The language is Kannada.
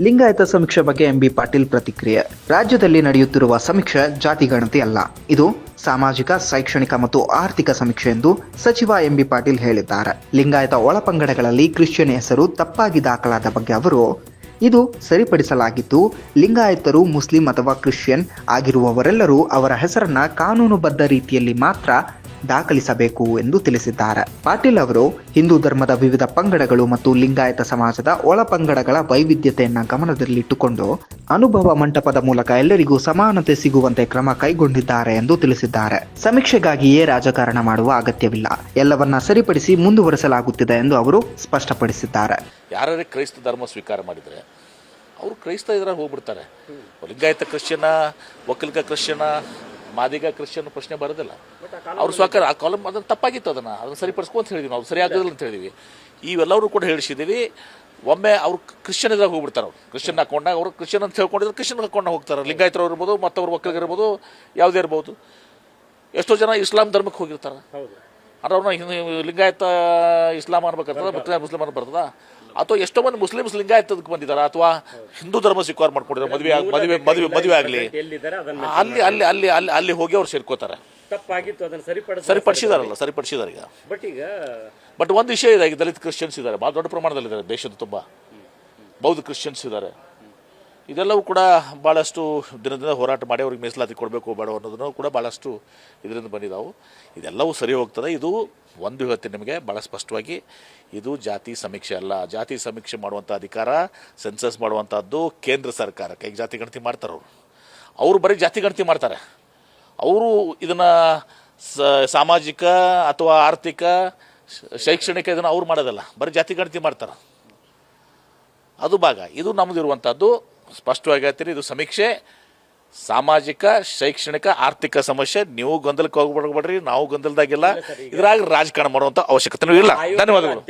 ಲಿಂಗಾಯತ ಸಮೀಕ್ಷೆ ಬಗ್ಗೆ ಎಂಬಿ ಪಾಟೀಲ್ ಪ್ರತಿಕ್ರಿಯೆ. ರಾಜ್ಯದಲ್ಲಿ ನಡೆಯುತ್ತಿರುವ ಸಮೀಕ್ಷೆ ಜಾತಿ ಗಣತಿ ಅಲ್ಲ. ಇದು ಸಾಮಾಜಿಕ, ಶೈಕ್ಷಣಿಕ ಮತ್ತು ಆರ್ಥಿಕ ಸಮೀಕ್ಷೆ ಎಂದು ಸಚಿವ ಎಂಬಿ ಪಾಟೀಲ್ ಹೇಳಿದ್ದಾರೆ. ಲಿಂಗಾಯತ ಒಳಪಂಗಡಗಳಲ್ಲಿ ಕ್ರಿಶ್ಚಿಯನ್ ಹೆಸರು ತಪ್ಪಾಗಿ ದಾಖಲಾದ ಬಗ್ಗೆ ಅವರು, ಇದು ಸರಿಪಡಿಸಲಾಗಿದ್ದು, ಲಿಂಗಾಯತರು ಮುಸ್ಲಿಂ ಅಥವಾ ಕ್ರಿಶ್ಚಿಯನ್ ಆಗಿರುವವರೆಲ್ಲರೂ ಅವರ ಹೆಸರನ್ನ ಕಾನೂನುಬದ್ಧ ರೀತಿಯಲ್ಲಿ ಮಾತ್ರ ದಾಖಲಿಸಬೇಕು ಎಂದು ತಿಳಿಸಿದ್ದಾರೆ. ಪಾಟೀಲ್ ಅವರು ಹಿಂದೂ ಧರ್ಮದ ವಿವಿಧ ಪಂಗಡಗಳು ಮತ್ತು ಲಿಂಗಾಯತ ಸಮಾಜದ ಒಳ ಪಂಗಡಗಳ ವೈವಿಧ್ಯತೆಯನ್ನು ಗಮನದಲ್ಲಿಟ್ಟುಕೊಂಡು ಅನುಭವ ಮಂಟಪದ ಮೂಲಕ ಎಲ್ಲರಿಗೂ ಸಮಾನತೆ ಸಿಗುವಂತೆ ಕ್ರಮ ಕೈಗೊಂಡಿದ್ದಾರೆ ಎಂದು ತಿಳಿಸಿದ್ದಾರೆ. ಸಮೀಕ್ಷೆಗಾಗಿಯೇ ರಾಜಕಾರಣ ಮಾಡುವ ಅಗತ್ಯವಿಲ್ಲ. ಎಲ್ಲವನ್ನ ಸರಿಪಡಿಸಿ ಮುಂದುವರೆಸಲಾಗುತ್ತಿದೆ ಎಂದು ಅವರು ಸ್ಪಷ್ಟಪಡಿಸಿದ್ದಾರೆ. ಯಾರೇ ಕ್ರೈಸ್ತ ಧರ್ಮ ಸ್ವೀಕಾರ ಮಾಡಿದರೆ, ಅವರು ಕ್ರೈಸ್ತ ಇದ್ರಾಗ ಹೋಗ್ಬಿಡ್ತಾರೆ. Lingayat Christian Vokkaliga Christian Madiga Christian ಪ್ರಶ್ನೆ ಬರೋದಿಲ್ಲ. ಅವ್ರು ಸಾಕಾರ ಆ ಕಾಲಮ್ ಅದನ್ನು ತಪ್ಪಾಗಿತ್ತು ಅದನ್ನು. ಅದನ್ನು ಸರಿಪಡಿಸ್ಕೊ ಅಂತ ಹೇಳಿದ್ವಿ ನಾವು. ಸರಿ ಆಗೋದಿಲ್ಲ ಅಂತ ಹೇಳಿದ್ವಿ. ಇವೆಲ್ಲರೂ ಕೂಡ ಹೇಳಿಸಿದ್ದೀವಿ ಒಮ್ಮೆ ಅವ್ರು ಕ್ರಿಶ್ಚಿಯನ್ ಇದ್ರಾಗ ಹೋಗ್ಬಿಡ್ತಾರೆ ಅವ್ರು. ಕ್ರಿಶ್ಚಿಯನ್ ಹಾಕೊಂಡಾಗ ಅವರು ಕ್ರಿಶ್ಚಿಯನ್ ಅಂತ ಹೇಳ್ಕೊಂಡಿದ್ರೆ ಕ್ರಿಶ್ಚಿಯನ್ ಹಾಕೊಂಡು ಹೋಗ್ತಾರೆ. ಲಿಂಗಾಯತರು ಇರ್ಬೋದು ಮತ್ತವ್ರು ಒಕ್ಕಲಿಗರು ಇರ್ಬೋದು ಯಾವುದೇ ಇರ್ಬೋದು. ಎಷ್ಟೋ ಜನ ಇಸ್ಲಾಂ ಧರ್ಮಕ್ಕೆ ಹೋಗಿರ್ತಾರೆ. ಅವ್ರನ್ನ ಹಿಂದ್- ಲಿಂಗಾಯತ ಇಸ್ಲಾಂ ಅನ್ಬೇಕಾಗ್ತದ ಮುಸ್ಲಿಂ ಮುಸ್ಲಿಮ್ ಅನ್ನ ಬರ್ತದ. ಅಥವಾ ಎಷ್ಟೋ ಮಂದಿ ಮುಸ್ಲಿಮ್ಸ್ ಲಿಂಗಾಯತದಕ್ಕೆ ಬಂದಿದ್ದಾರೆ ಅಥವಾ ಹಿಂದೂ ಧರ್ಮ ಸ್ವೀಕಾರ ಮಾಡ್ಕೊಂಡಿದ್ದಾರೆ ಮದುವೆ ಮದುವೆ ಮದುವೆ ಮದುವೆ ಆಗಲಿ. ಅಲ್ಲಿ ಅಲ್ಲಿ ಅಲ್ಲಿ ಅಲ್ಲಿ ಅಲ್ಲಿ ಹೋಗಿ ಅವ್ರು ಸೇರ್ಕೋತಾರೆ. ತಪ್ಪಾಗಿತ್ತು ಅದನ್ನ ಸರಿಪಡಿಸ ಸರಿಪಡಿಸಿದಾರಲ್ಲ ಸರಿಪಡಿಸಿದಾರೆ ಈಗ. ಬಟ್ ಈಗ ಬಟ್ ಒಂದು ವಿಷಯ ಇದೆ ಈಗ ದಲಿತ ಕ್ರಿಶ್ಚಿಯನ್ಸ್ ಇದ್ದಾರೆ ಭಾಳ ದೊಡ್ಡ ಪ್ರಮಾಣದಲ್ಲಿ ಪ್ರಮಾಣದಲ್ಲಿದ್ದಾರೆ ದೇಶದ ತುಂಬ. ಬೌದ್ಧ ಕ್ರಿಶ್ಚಿಯನ್ಸ್ ಇದ್ದಾರೆ. ಇದೆಲ್ಲವೂ ಕೂಡ ಭಾಳಷ್ಟು ದಿನದಿಂದ ಹೋರಾಟ ಮಾಡಿ ಅವ್ರಿಗೆ ಮೀಸಲಾತಿ ಕೊಡಬೇಕು ಬೇಡ ಅನ್ನೋದನ್ನು ಕೂಡ ಭಾಳಷ್ಟು ಇದರಿಂದ ಬಂದಿದ್ದಾವೆ ಇದೆಲ್ಲವೂ ಸರಿ ಹೋಗ್ತದೆ. ಇದು ಒಂದು ಹೇಳ್ತೀನಿ ನಿಮಗೆ ಭಾಳ ಸ್ಪಷ್ಟವಾಗಿ ಇದು ಜಾತಿ ಸಮೀಕ್ಷೆ ಅಲ್ಲ. ಜಾತಿ ಸಮೀಕ್ಷೆ ಮಾಡುವಂಥ ಅಧಿಕಾರ, ಸೆನ್ಸಸ್ ಮಾಡುವಂಥದ್ದು ಕೇಂದ್ರ ಸರ್ಕಾರಕ್ಕೆ. ಈಗ ಜಾತಿ ಗಣತಿ ಮಾಡ್ತಾರೆ ಅವರು. ಅವರು ಬರೀ ಜಾತಿ ಗಣತಿ ಮಾಡ್ತಾರೆ. ಅವರು ಇದನ್ನು ಸಾಮಾಜಿಕ ಅಥವಾ ಆರ್ಥಿಕ, ಶೈಕ್ಷಣಿಕ ಇದನ್ನು ಅವ್ರು ಮಾಡೋದಲ್ಲ. ಬರೀ ಜಾತಿ ಗಣತಿ ಮಾಡ್ತಾರೆ. ಅದು ಭಾಗ. ಇದು ನಮ್ಮದು ಇರುವಂಥದ್ದು ಸ್ಪಷ್ಟವಾಗಿ ಹೇಳ್ತೀನಿ ಇದು ಸಮೀಕ್ಷೆ. ಸಾಮಾಜಿಕ ಶೈಕ್ಷಣಿಕ ಆರ್ಥಿಕ ಸಮಸ್ಯೆ. ನೀವು ಗೊಂದಲಕ್ಕೆ ಹೋಗ್ಬಿಡ್ಬೇಡ್ರಿ ನಾವು ಗೊಂದಲದಾಗಿಲ್ಲ. ಇದ್ರಾಗ ರಾಜಕಾರಣ ಮಾಡುವಂಥ ಅವಶ್ಯಕತೆ ಇಲ್ಲ. ಧನ್ಯವಾದಗಳು.